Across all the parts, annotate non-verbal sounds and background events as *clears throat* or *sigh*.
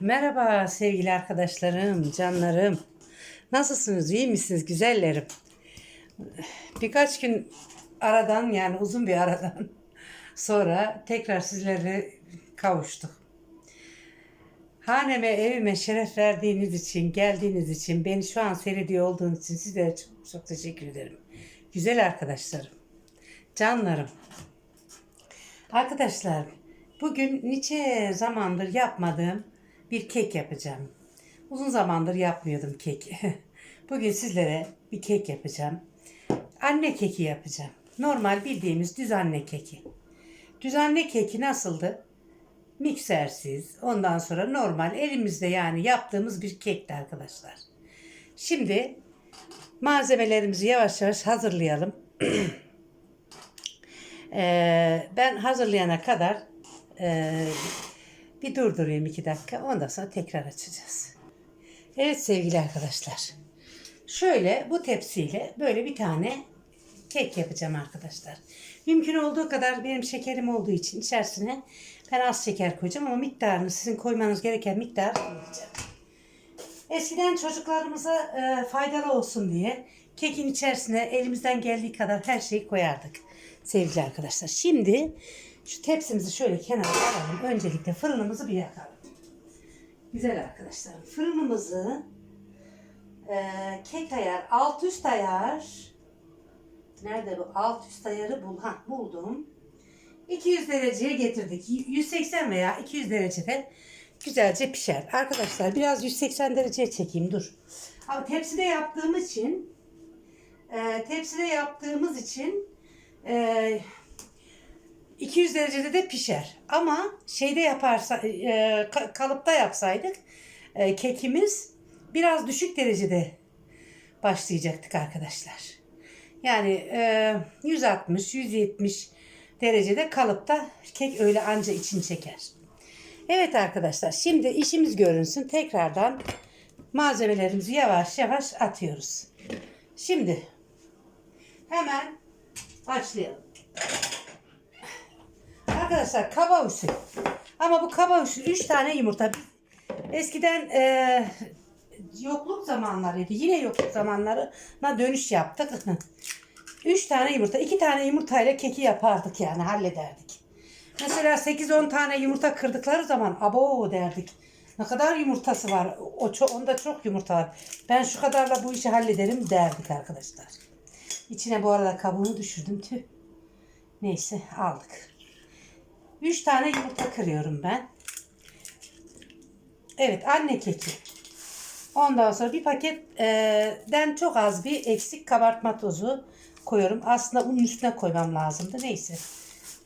Merhaba sevgili arkadaşlarım, canlarım. Nasılsınız, iyi misiniz güzellerim? Birkaç gün aradan yani uzun bir aradan *laughs* sonra tekrar sizlere kavuştuk. Haneme, evime şeref verdiğiniz için, geldiğiniz için, beni şu an seyrediyor olduğunuz için sizlere çok, çok teşekkür ederim. Güzel arkadaşlarım, canlarım. Arkadaşlar, bugün nice zamandır yapmadığım bir kek yapacağım. Uzun zamandır yapmıyordum kek. *laughs* Bugün sizlere bir kek yapacağım. Anne keki yapacağım. Normal bildiğimiz düz anne keki. Düz anne keki nasıldı? Miksersiz, ondan sonra normal elimizde yani yaptığımız bir kekti arkadaşlar. Şimdi malzemelerimizi yavaş yavaş hazırlayalım. *clears throat* Ee, ben hazırlayana kadar ee, bir durdurayım iki dakika. Ondan sonra tekrar açacağız. Evet sevgili arkadaşlar. Şöyle bu tepsiyle böyle bir tane kek yapacağım arkadaşlar. Mümkün olduğu kadar benim şekerim olduğu için içerisine ben az şeker koyacağım ama miktarını sizin koymanız gereken miktar koyacağım. Eskiden çocuklarımıza e, faydalı olsun diye kekin içerisine elimizden geldiği kadar her şeyi koyardık sevgili arkadaşlar. Şimdi şu tepsimizi şöyle kenara alalım. Öncelikle fırınımızı bir yakalım. Güzel arkadaşlar. Fırınımızı e, kek ayar, alt üst ayar. Nerede bu? Alt üst ayarı bul, ha, buldum. 200 dereceye getirdik. 180 veya 200 derecede güzelce pişer. Arkadaşlar biraz 180 dereceye çekeyim dur. Ama tepside yaptığım için e, tepside yaptığımız için e, 200 derecede de pişer. Ama şeyde yaparsa e, ka- kalıpta yapsaydık e, kekimiz biraz düşük derecede başlayacaktık arkadaşlar. Yani e, 160 170 derecede kalıpta kek öyle anca için çeker. Evet arkadaşlar şimdi işimiz görünsün. Tekrardan malzemelerimizi yavaş yavaş atıyoruz. Şimdi hemen başlayalım. Arkadaşlar kaba usul. Ama bu kaba usul 3 tane yumurta. Eskiden e, yokluk zamanlarıydı. Yine yokluk zamanlarına dönüş yaptık. *laughs* 3 tane yumurta. 2 tane yumurtayla keki yapardık yani hallederdik. Mesela 8-10 tane yumurta kırdıkları zaman abo derdik. Ne kadar yumurtası var. O çok, onda çok yumurta var. Ben şu kadarla bu işi hallederim derdik arkadaşlar. İçine bu arada kabuğunu düşürdüm. Tüh. Neyse aldık. 3 tane yumurta kırıyorum ben. Evet anne keki. Ondan sonra bir paketten çok az bir eksik kabartma tozu koyuyorum. Aslında unun üstüne koymam lazımdı. Neyse.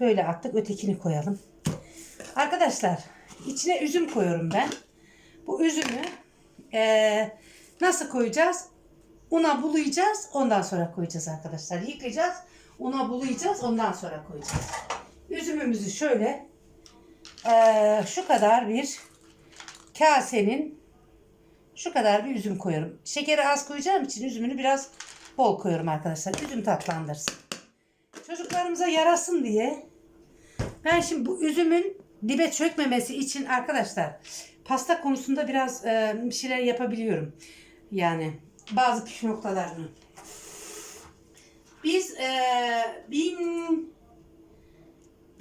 Böyle attık. Ötekini koyalım. Arkadaşlar içine üzüm koyuyorum ben. Bu üzümü eee, nasıl koyacağız? Una bulayacağız. Ondan sonra koyacağız arkadaşlar. Yıkayacağız. Una bulayacağız. Ondan sonra koyacağız. Üzümümüzü şöyle eee, şu kadar bir kasenin şu kadar bir üzüm koyuyorum. Şekeri az koyacağım için üzümünü biraz bol koyuyorum arkadaşlar. Üzüm tatlandırsın. Çocuklarımıza yarasın diye ben şimdi bu üzümün dibe çökmemesi için arkadaşlar pasta konusunda biraz e, bir şeyler yapabiliyorum. Yani bazı püf noktalarını. Biz e, bin,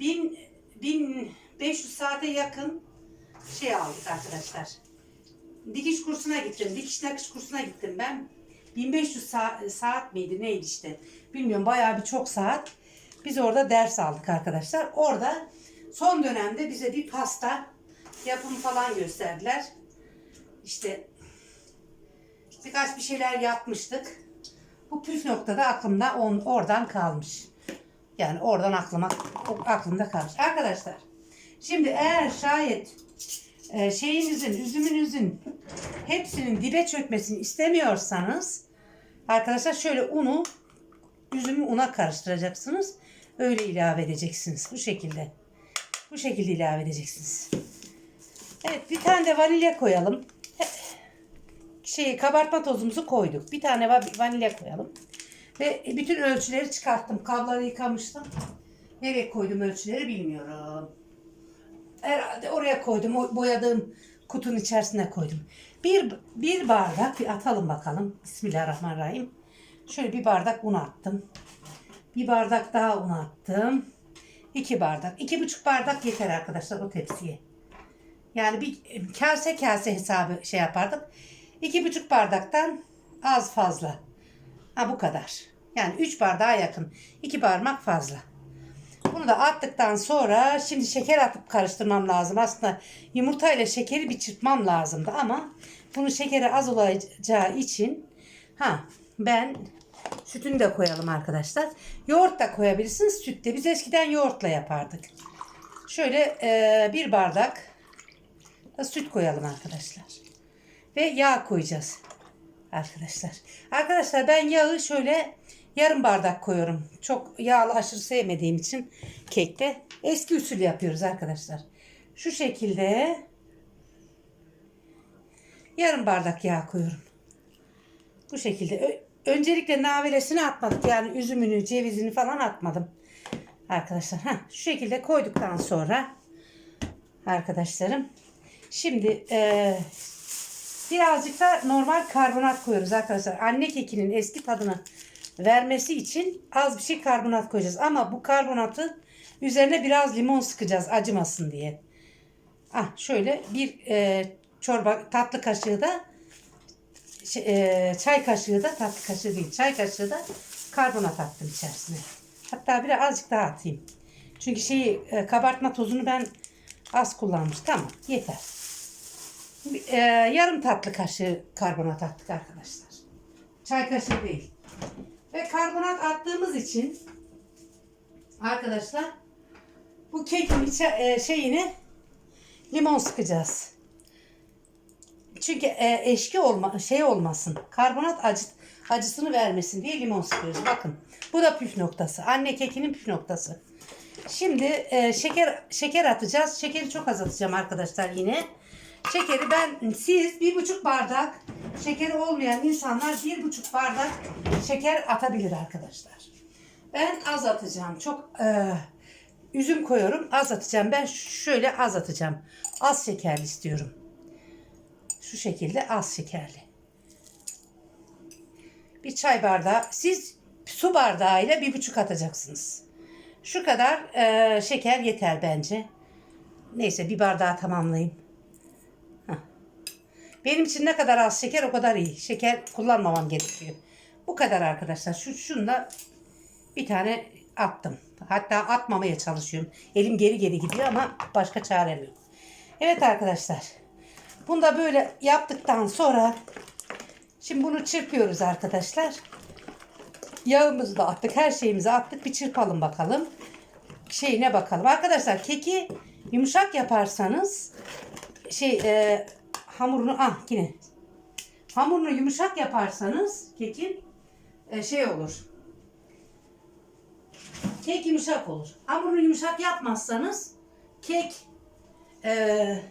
bin, bin 500 saate yakın şey aldık arkadaşlar. Dikiş kursuna gittim. Dikiş nakış kursuna gittim ben. 1500 sa- saat miydi neydi işte. Bilmiyorum bayağı bir çok saat. Biz orada ders aldık arkadaşlar. Orada son dönemde bize bir pasta yapımı falan gösterdiler. İşte birkaç bir şeyler yapmıştık. Bu püf noktada aklımda on, oradan kalmış. Yani oradan aklıma aklımda kalmış. Arkadaşlar şimdi eğer şayet e, şeyinizin, üzümünüzün hepsinin dibe çökmesini istemiyorsanız arkadaşlar şöyle unu üzümü una karıştıracaksınız. Öyle ilave edeceksiniz. Bu şekilde. Bu şekilde ilave edeceksiniz. Evet bir tane de vanilya koyalım. Şey kabartma tozumuzu koyduk. Bir tane va- vanilya koyalım. Ve bütün ölçüleri çıkarttım. Kabları yıkamıştım. Nereye koydum ölçüleri bilmiyorum. Herhalde oraya koydum. O boyadığım kutunun içerisine koydum. Bir, bir bardak bir atalım bakalım. Bismillahirrahmanirrahim. Şöyle bir bardak un attım. Bir bardak daha un attım. İki bardak. iki buçuk bardak yeter arkadaşlar o tepsiye. Yani bir kase kase hesabı şey yapardık. İki buçuk bardaktan az fazla. Ha bu kadar. Yani üç bardağa yakın. iki parmak fazla. Bunu da attıktan sonra şimdi şeker atıp karıştırmam lazım. Aslında yumurta ile şekeri bir çırpmam lazımdı ama bunun şekeri az olacağı için ha ben sütünü de koyalım arkadaşlar. Yoğurt da koyabilirsiniz süt de. Biz eskiden yoğurtla yapardık. Şöyle e, bir bardak da süt koyalım arkadaşlar. Ve yağ koyacağız arkadaşlar. Arkadaşlar ben yağı şöyle yarım bardak koyuyorum. Çok yağlı aşırı sevmediğim için kekte. Eski usul yapıyoruz arkadaşlar. Şu şekilde yarım bardak yağ koyuyorum. Bu şekilde. Öncelikle navelesini atmadık. Yani üzümünü, cevizini falan atmadım. Arkadaşlar. Heh, şu şekilde koyduktan sonra arkadaşlarım. Şimdi eee Birazcık da normal karbonat koyuyoruz arkadaşlar. Anne kekinin eski tadını vermesi için az bir şey karbonat koyacağız. Ama bu karbonatı üzerine biraz limon sıkacağız acımasın diye. Ah şöyle bir e, çorba tatlı kaşığı da şey, e, çay kaşığı da tatlı kaşığı değil çay kaşığı da karbonat attım içerisine. Hatta bir azıcık daha atayım. Çünkü şeyi e, kabartma tozunu ben az kullanmış. Tamam yeter. Ee, yarım tatlı kaşığı karbonat attık arkadaşlar. Çay kaşığı değil. Ve karbonat attığımız için arkadaşlar bu kekin içe, e, şeyine limon sıkacağız. Çünkü e, eşki olma şey olmasın. Karbonat acı, acısını vermesin diye limon sıkıyoruz. Bakın bu da püf noktası. Anne kekinin püf noktası. Şimdi e, şeker şeker atacağız. Şekeri çok az atacağım arkadaşlar yine. Şekeri ben siz bir buçuk bardak şekeri olmayan insanlar bir buçuk bardak şeker atabilir arkadaşlar. Ben az atacağım. Çok e, üzüm koyuyorum. Az atacağım. Ben şöyle az atacağım. Az şekerli istiyorum. Şu şekilde az şekerli. Bir çay bardağı. Siz su bardağıyla bir buçuk atacaksınız. Şu kadar e, şeker yeter bence. Neyse bir bardağı tamamlayayım. Benim için ne kadar az şeker o kadar iyi. Şeker kullanmamam gerekiyor. Bu kadar arkadaşlar. Şu şunda bir tane attım. Hatta atmamaya çalışıyorum. Elim geri geri gidiyor ama başka çarem yok. Evet arkadaşlar. Bunu da böyle yaptıktan sonra şimdi bunu çırpıyoruz arkadaşlar. Yağımızı da attık. Her şeyimizi attık. Bir çırpalım bakalım. Şeyine bakalım. Arkadaşlar keki yumuşak yaparsanız şey e, hamurunu ah yine hamurunu yumuşak yaparsanız kekin e, şey olur. Kek yumuşak olur. Hamurunu yumuşak yapmazsanız kek e,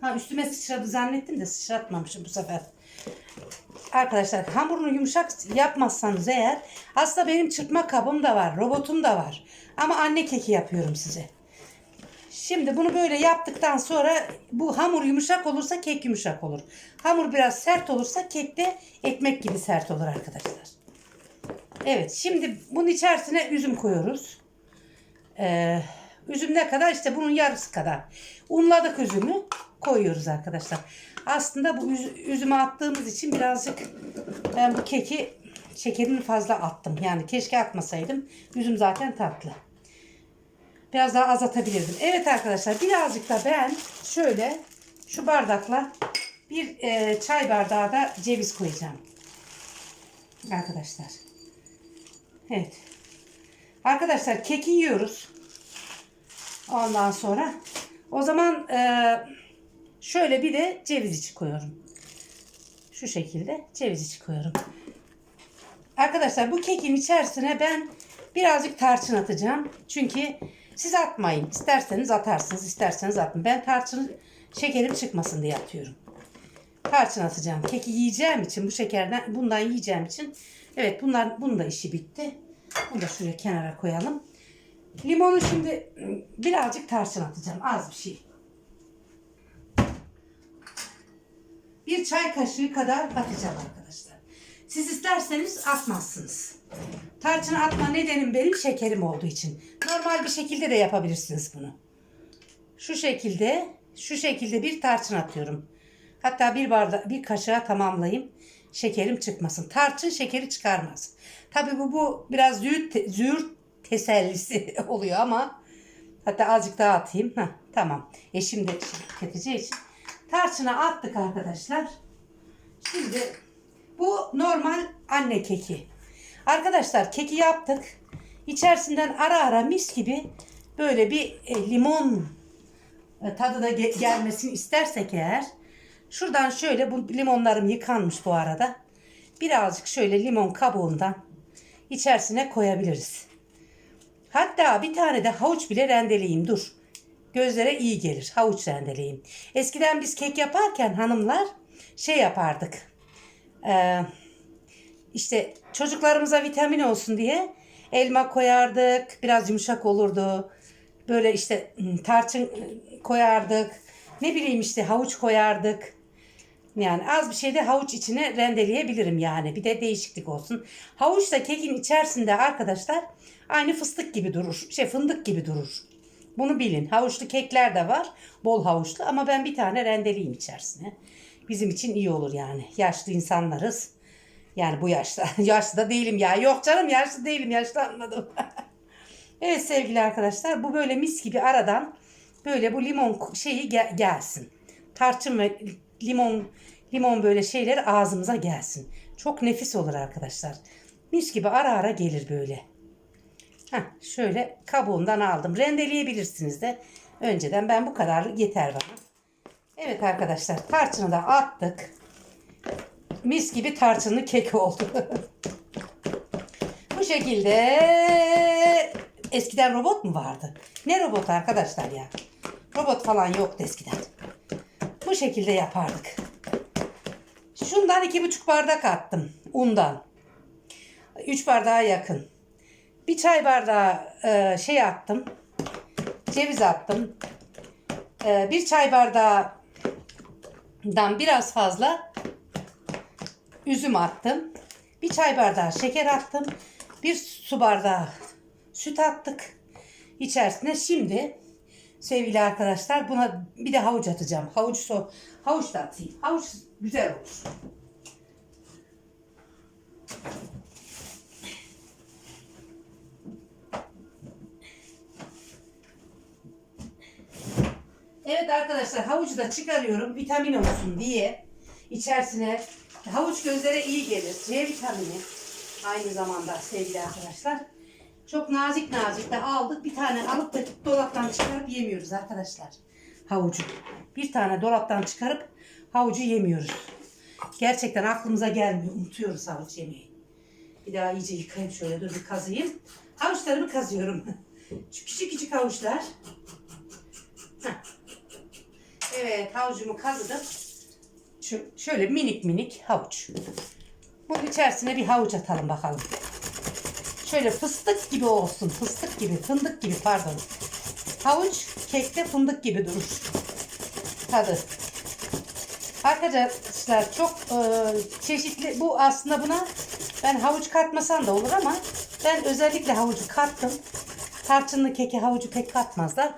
ha üstüme sıçradı zannettim de sıçratmamışım bu sefer. Arkadaşlar hamurunu yumuşak yapmazsanız eğer aslında benim çırpma kabım da var, robotum da var. Ama anne keki yapıyorum size. Şimdi bunu böyle yaptıktan sonra bu hamur yumuşak olursa kek yumuşak olur. Hamur biraz sert olursa kek de ekmek gibi sert olur arkadaşlar. Evet şimdi bunun içerisine üzüm koyuyoruz. Ee, üzüm ne kadar? İşte bunun yarısı kadar. Unladık üzümü koyuyoruz arkadaşlar. Aslında bu üz üzümü attığımız için birazcık ben bu keki şekerini fazla attım. Yani keşke atmasaydım. Üzüm zaten tatlı. Biraz daha az atabilirdim. Evet arkadaşlar birazcık da ben şöyle şu bardakla bir e, çay bardağı da ceviz koyacağım. Arkadaşlar. Evet. Arkadaşlar keki yiyoruz. Ondan sonra o zaman e, şöyle bir de ceviz içi koyuyorum. Şu şekilde ceviz içi koyuyorum. Arkadaşlar bu kekin içerisine ben birazcık tarçın atacağım. Çünkü siz atmayın. İsterseniz atarsınız, isterseniz atmayın. Ben tarçın şekerim çıkmasın diye atıyorum. Tarçın atacağım. Keki yiyeceğim için bu şekerden bundan yiyeceğim için evet bunlar bunun da işi bitti. Bunu da şuraya kenara koyalım. Limonu şimdi birazcık tarçın atacağım. Az bir şey. bir çay kaşığı kadar atacağım arkadaşlar. Siz isterseniz atmazsınız. Tarçın atma nedenim benim şekerim olduğu için. Normal bir şekilde de yapabilirsiniz bunu. Şu şekilde, şu şekilde bir tarçın atıyorum. Hatta bir bardak, bir kaşığa tamamlayayım. Şekerim çıkmasın. Tarçın şekeri çıkarmaz. Tabii bu, bu biraz züğürt, züğürt tesellisi *laughs* oluyor ama hatta azıcık daha atayım. Heh, tamam. Eşim de şimdi tüketeceği için. Tarçına attık arkadaşlar. Şimdi bu normal anne keki. Arkadaşlar keki yaptık. İçerisinden ara ara mis gibi böyle bir e, limon e, tadı da ge- gelmesini istersek eğer şuradan şöyle bu limonlarım yıkanmış bu arada. Birazcık şöyle limon kabuğundan içerisine koyabiliriz. Hatta bir tane de havuç bile rendeleyeyim dur. Gözlere iyi gelir havuç rendeleyeyim. Eskiden biz kek yaparken hanımlar şey yapardık. Ee, işte çocuklarımıza vitamin olsun diye elma koyardık. Biraz yumuşak olurdu. Böyle işte ım, tarçın ı, koyardık. Ne bileyim işte havuç koyardık. Yani az bir şey de havuç içine rendeleyebilirim yani. Bir de değişiklik olsun. Havuç da kekin içerisinde arkadaşlar aynı fıstık gibi durur. Şey fındık gibi durur. Bunu bilin. Havuçlu kekler de var. Bol havuçlu ama ben bir tane rendeleyeyim içerisine. Bizim için iyi olur yani. Yaşlı insanlarız. Yani bu yaşta. *laughs* yaşlı da değilim ya. Yok canım yaşlı değilim. Yaşlı anladım. *laughs* evet sevgili arkadaşlar. Bu böyle mis gibi aradan böyle bu limon şeyi gel- gelsin. Tarçın ve limon limon böyle şeyler ağzımıza gelsin. Çok nefis olur arkadaşlar. Mis gibi ara ara gelir böyle. Heh, şöyle kabuğundan aldım. Rendeleyebilirsiniz de. Önceden ben bu kadarlık yeter bana. Evet arkadaşlar tarçını da attık. Mis gibi tarçınlı kek oldu. *laughs* bu şekilde eskiden robot mu vardı? Ne robot arkadaşlar ya? Robot falan yoktu eskiden. Bu şekilde yapardık. Şundan iki buçuk bardak attım. Undan. Üç bardağa yakın. Bir çay bardağı e, şey attım. Ceviz attım. E, bir çay bardağından biraz fazla üzüm attım. Bir çay bardağı şeker attım. Bir su bardağı süt attık. İçerisine şimdi sevgili arkadaşlar buna bir de havuç atacağım. Havuç so havuç da atayım. Havuç güzel olur. Evet arkadaşlar havucu da çıkarıyorum vitamin olsun diye. İçerisine havuç gözlere iyi gelir. C vitamini aynı zamanda sevgili arkadaşlar. Çok nazik nazik de aldık. Bir tane alıp da dolaptan çıkarıp yemiyoruz arkadaşlar. Havucu. Bir tane dolaptan çıkarıp havucu yemiyoruz. Gerçekten aklımıza gelmiyor. Unutuyoruz havuç yemeyi. Bir daha iyice yıkayayım şöyle dur bir kazıyım. Havuçlarımı kazıyorum. Şu küçük küçük havuçlar. Evet havucumu kazıdım. Şu, şöyle minik minik havuç. Bunun içerisine bir havuç atalım bakalım. Şöyle fıstık gibi olsun. Fıstık gibi, fındık gibi pardon. Havuç kekte fındık gibi durur. Tadı. Arkadaşlar çok e, çeşitli. Bu aslında buna ben havuç katmasam da olur ama ben özellikle havucu kattım. Tarçınlı keke havucu pek katmazlar.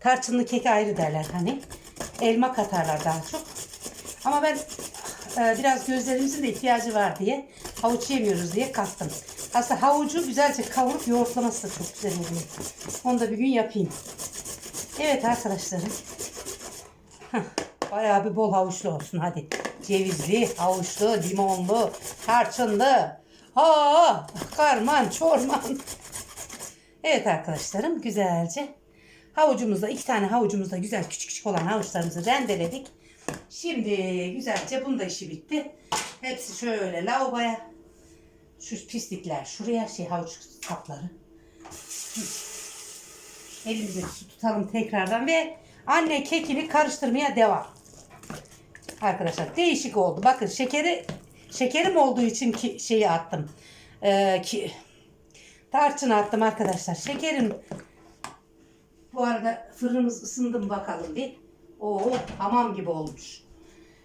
Tarçınlı keke ayrı derler hani. Elma katarlar daha çok. Ama ben e, biraz gözlerimizin de ihtiyacı var diye havuç yemiyoruz diye kattım. Aslında havucu güzelce kavurup yoğurtlaması da çok güzel oluyor. Onu da bir gün yapayım. Evet arkadaşlarım. Bayağı bir bol havuçlu olsun hadi. Cevizli, havuçlu, limonlu, tarçınlı. Ha, karman, çorman. Evet arkadaşlarım güzelce havucumuzda iki tane havucumuzda güzel küçük küçük olan havuçlarımızı rendeledik. Şimdi güzelce bunun da işi bitti. Hepsi şöyle lavaboya. Şu pislikler şuraya şey havuç sapları. Hı. Elimize su tutalım tekrardan ve anne kekini karıştırmaya devam. Arkadaşlar değişik oldu. Bakın şekeri şekerim olduğu için ki şeyi attım. Ee, ki tarçın attım arkadaşlar. Şekerim bu arada fırınımız ısındı mı bakalım bir. Oo hamam gibi olmuş.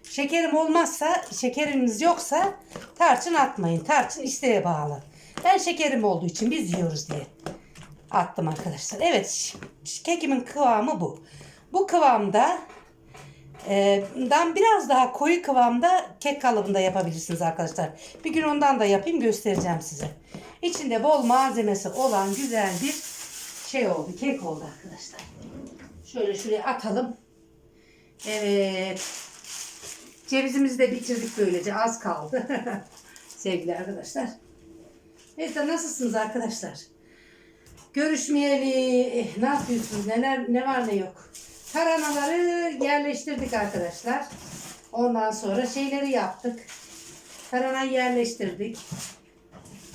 Şekerim olmazsa, şekeriniz yoksa tarçın atmayın. Tarçın isteğe bağlı. Ben şekerim olduğu için biz yiyoruz diye attım arkadaşlar. Evet kekimin kıvamı bu. Bu kıvamda e, dan biraz daha koyu kıvamda kek kalıbında yapabilirsiniz arkadaşlar. Bir gün ondan da yapayım göstereceğim size. İçinde bol malzemesi olan güzel bir şey oldu. Kek oldu arkadaşlar. Şöyle şuraya atalım. Evet. Cevizimizi de bitirdik böylece. Az kaldı. *laughs* Sevgili arkadaşlar. Evet nasılsınız arkadaşlar? Görüşmeyeli eh, ne yapıyorsunuz? Neler ne var ne yok. Tarhanaları yerleştirdik arkadaşlar. Ondan sonra şeyleri yaptık. Taranayı yerleştirdik.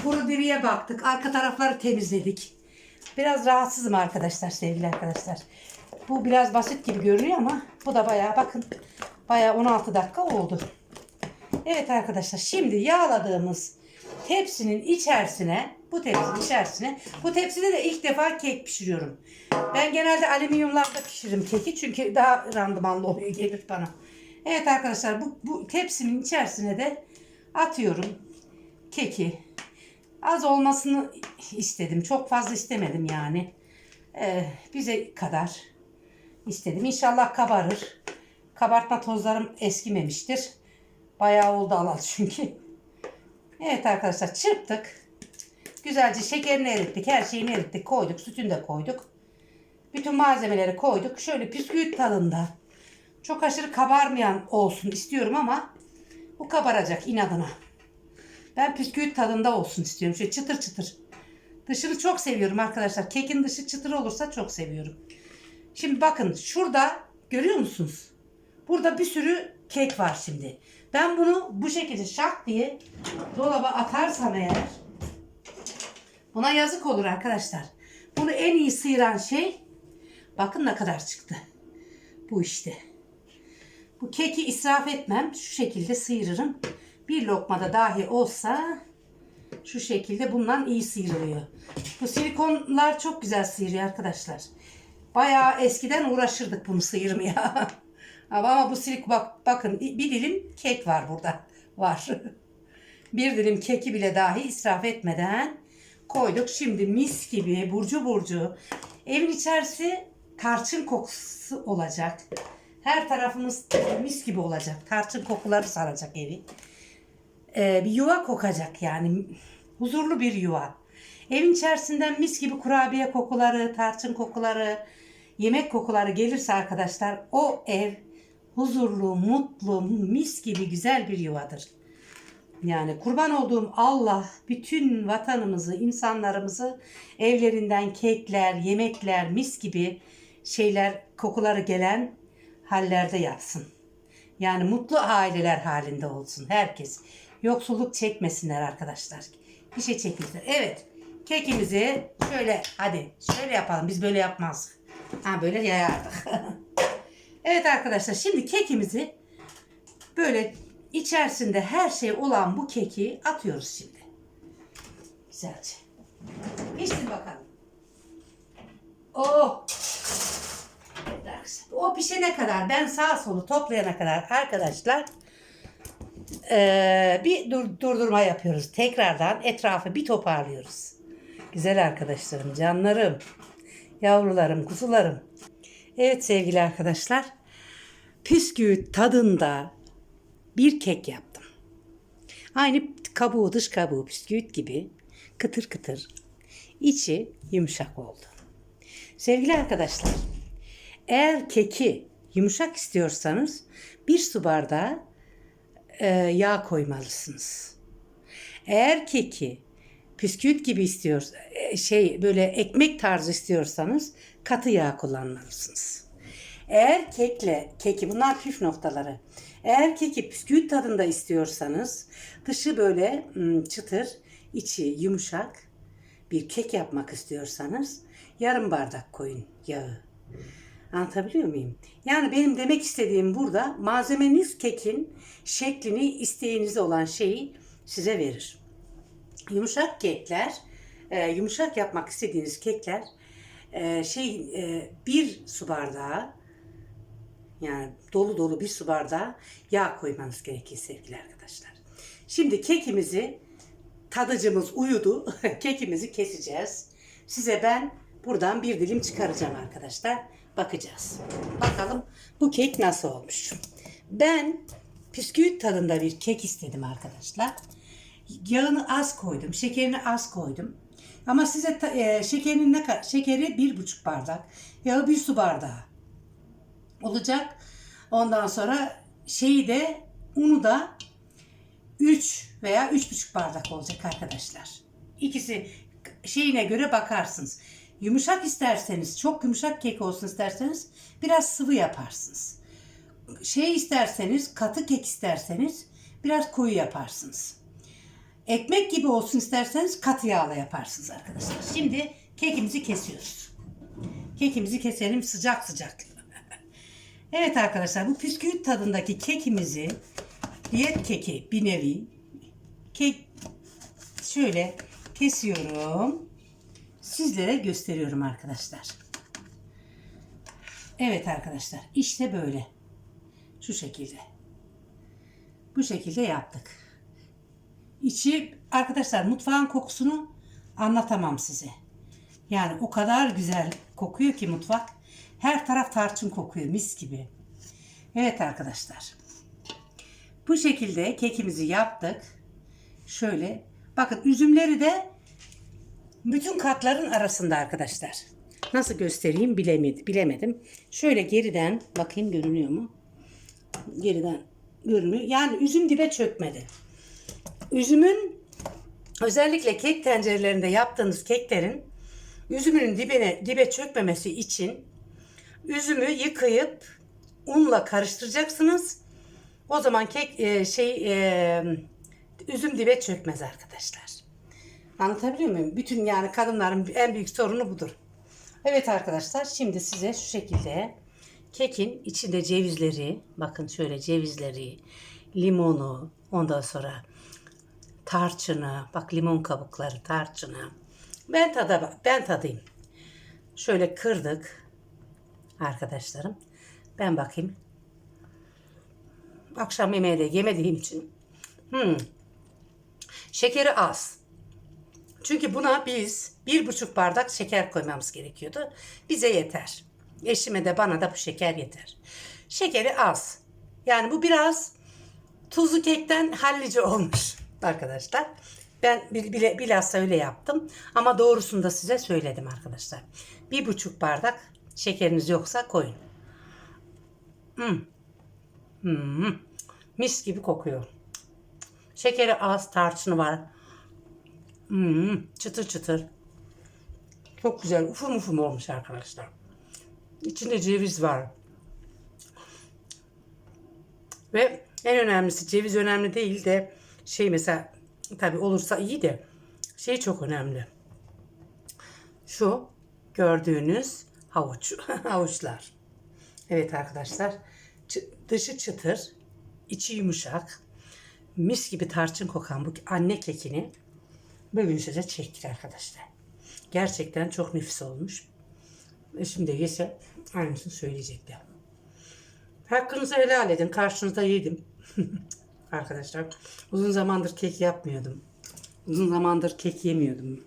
Kuru diriye baktık. Arka tarafları temizledik. Biraz rahatsızım arkadaşlar sevgili arkadaşlar. Bu biraz basit gibi görünüyor ama bu da bayağı bakın. Bayağı 16 dakika oldu. Evet arkadaşlar şimdi yağladığımız tepsinin içerisine bu tepsinin içerisine bu tepside de ilk defa kek pişiriyorum. Ben genelde alüminyumlarda pişiririm keki çünkü daha randımanlı oluyor gelir bana. Evet arkadaşlar bu, bu tepsinin içerisine de atıyorum keki. Az olmasını istedim. Çok fazla istemedim yani. Ee, bize kadar istedim. İnşallah kabarır. Kabartma tozlarım eskimemiştir. Bayağı oldu alalı *laughs* çünkü. Evet arkadaşlar çırptık. Güzelce şekerini erittik. Her şeyini erittik. Koyduk. Sütünü de koyduk. Bütün malzemeleri koyduk. Şöyle bisküvit tadında. Çok aşırı kabarmayan olsun istiyorum ama bu kabaracak inadına. Ben bisküvit tadında olsun istiyorum. Şöyle çıtır çıtır. Dışını çok seviyorum arkadaşlar. Kekin dışı çıtır olursa çok seviyorum. Şimdi bakın şurada görüyor musunuz? Burada bir sürü kek var şimdi. Ben bunu bu şekilde şak diye dolaba atarsam eğer buna yazık olur arkadaşlar. Bunu en iyi sıyıran şey bakın ne kadar çıktı. Bu işte. Bu keki israf etmem. Şu şekilde sıyırırım. Bir lokmada dahi olsa şu şekilde bundan iyi sıyrılıyor. Bu silikonlar çok güzel sıyırıyor arkadaşlar. Bayağı eskiden uğraşırdık bunu sıyırmaya. *laughs* ama, bu silik bak bakın bir dilim kek var burada. *laughs* Var. bir dilim keki bile dahi israf etmeden koyduk. Şimdi mis gibi burcu burcu. Evin içerisi tarçın kokusu olacak. Her tarafımız mis gibi olacak. Tarçın kokuları saracak evi. Ee, bir yuva kokacak yani. Huzurlu bir yuva. Evin içerisinden mis gibi kurabiye kokuları, tarçın kokuları, yemek kokuları gelirse arkadaşlar o ev huzurlu, mutlu, mis gibi güzel bir yuvadır. Yani kurban olduğum Allah bütün vatanımızı, insanlarımızı evlerinden kekler, yemekler, mis gibi şeyler, kokuları gelen hallerde yapsın. Yani mutlu aileler halinde olsun herkes. Yoksulluk çekmesinler arkadaşlar. Bir şey çekmesinler. Evet. Kekimizi şöyle hadi şöyle yapalım. Biz böyle yapmaz. Ha böyle yayardık. *laughs* evet arkadaşlar şimdi kekimizi böyle içerisinde her şey olan bu keki atıyoruz şimdi. Güzelce. Pişsin bakalım. Oh. O pişene kadar ben sağ solu toplayana kadar arkadaşlar eee, bir dur, durdurma yapıyoruz. Tekrardan etrafı bir toparlıyoruz. Güzel arkadaşlarım, canlarım, yavrularım, kuzularım. Evet sevgili arkadaşlar. Püsküvit tadında bir kek yaptım. Aynı kabuğu dış kabuğu bisküvit gibi kıtır kıtır. İçi yumuşak oldu. Sevgili arkadaşlar, eğer keki yumuşak istiyorsanız bir su bardağı e, yağ koymalısınız. Eğer keki bisküvit gibi istiyor, e, şey böyle ekmek tarzı istiyorsanız katı yağ kullanmalısınız. Eğer kekle, keki bunlar püf noktaları. Eğer keki bisküvit tadında istiyorsanız dışı böyle çıtır, içi yumuşak bir kek yapmak istiyorsanız yarım bardak koyun yağı. Anlatabiliyor muyum? Yani benim demek istediğim burada malzemeniz kekin şeklini isteğinize olan şeyi size verir. Yumuşak kekler, e, yumuşak yapmak istediğiniz kekler e, şey e, bir su bardağı Yani dolu dolu bir su bardağı yağ koymanız gerekir sevgili arkadaşlar. Şimdi kekimizi tadıcımız uyudu. *laughs* Kekimizi keseceğiz. Size ben buradan bir dilim çıkaracağım arkadaşlar. Bakacağız. Bakalım bu kek nasıl olmuş. Ben bisküvit tadında bir kek istedim arkadaşlar. Yağını az koydum, şekerini az koydum. Ama size e, şekerin ne kadar? Şekeri bir buçuk bardak, yağı bir su bardağı olacak. Ondan sonra şeyi de unu da 3 veya üç buçuk bardak olacak arkadaşlar. İkisi şeyine göre bakarsınız. Yumuşak isterseniz, çok yumuşak kek olsun isterseniz biraz sıvı yaparsınız. Şey isterseniz, katı kek isterseniz biraz koyu yaparsınız. Ekmek gibi olsun isterseniz katı yağla yaparsınız arkadaşlar. Şimdi kekimizi kesiyoruz. Kekimizi keselim sıcak sıcak. *laughs* evet arkadaşlar bu püsküvit tadındaki kekimizi diyet keki bir nevi kek şöyle kesiyorum. Sizlere gösteriyorum arkadaşlar. Evet arkadaşlar işte böyle. Şu şekilde. Bu şekilde yaptık. İçi arkadaşlar mutfağın kokusunu anlatamam size. Yani o kadar güzel kokuyor ki mutfak. Her taraf tarçın kokuyor mis gibi. Evet arkadaşlar. Bu şekilde kekimizi yaptık. Şöyle bakın üzümleri de bütün katların arasında arkadaşlar. Nasıl göstereyim bilemedim. bilemedim. Şöyle geriden bakayım görünüyor mu? Geriden görünüyor. Yani üzüm dibe çökmedi. Üzümün özellikle kek tencerelerinde yaptığınız keklerin üzümünün dibine dibe çökmemesi için üzümü yıkayıp unla karıştıracaksınız. O zaman kek e, şey e, üzüm dibe çökmez arkadaşlar. Anlatabiliyor muyum? Bütün yani kadınların en büyük sorunu budur. Evet arkadaşlar şimdi size şu şekilde kekin içinde cevizleri bakın şöyle cevizleri, limonu, ondan sonra tarçını, bak limon kabukları, tarçını. Ben tada ben tadayım. Şöyle kırdık arkadaşlarım. Ben bakayım. Akşam yemeği de yemediğim için. Hmm. Şekeri az. Çünkü buna biz bir buçuk bardak şeker koymamız gerekiyordu. Bize yeter. Eşime de bana da bu şeker yeter. Şekeri az. Yani bu biraz tuzlu kekten hallice olmuş arkadaşlar. Ben bile, bilhassa öyle yaptım. Ama doğrusunu da size söyledim arkadaşlar. Bir buçuk bardak şekeriniz yoksa koyun. Hmm. Hmm. Mis gibi kokuyor. Şekeri az, tarçını var. Hmm. Çıtır çıtır. Çok güzel. Ufum ufum olmuş arkadaşlar. İçinde ceviz var. Ve en önemlisi ceviz önemli değil de şey mesela tabi olursa iyi de şey çok önemli. Şu gördüğünüz havuç, *laughs* havuçlar. Evet arkadaşlar dışı çıtır, içi yumuşak, mis gibi tarçın kokan bu anne kekini bugün size çektik arkadaşlar. Gerçekten çok nefis olmuş. Ve şimdi yese aynısını söyleyecekler. Hakkınızı helal edin. Karşınızda yedim. *laughs* Arkadaşlar uzun zamandır kek yapmıyordum. Uzun zamandır kek yemiyordum.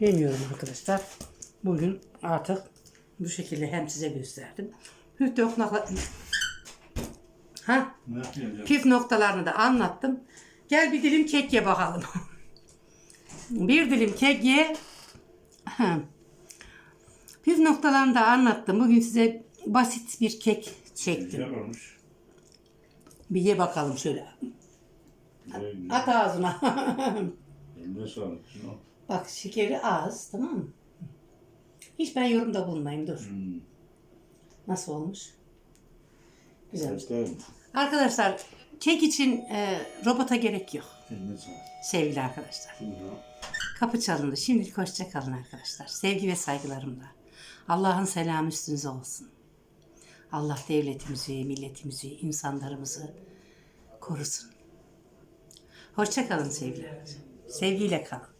Yemiyorum arkadaşlar. Bugün artık bu şekilde hem size gösterdim. Püf noktalar... Ha, püf noktalarını da anlattım. Gel bir dilim kek ye bakalım. *laughs* bir dilim kek ye. Püf noktalarını da anlattım. Bugün size basit bir kek çektim. Güzel olmuş. Bir ye bakalım şöyle. Güzel. At ağzına. *laughs* Eline sağlık. Bak şekeri az tamam mı? Hiç ben yorumda bulunmayayım dur. Hmm. Nasıl olmuş? Güzel. Arkadaşlar kek için e, robota gerek yok Eline sağlık. sevgili arkadaşlar. Kapı çalındı. Şimdilik hoşça kalın arkadaşlar. Sevgi ve saygılarımla. Allah'ın selamı üstünüze olsun. Allah devletimizi, milletimizi, insanlarımızı korusun. Hoşça kalın sevgiler. Sevgiyle kalın.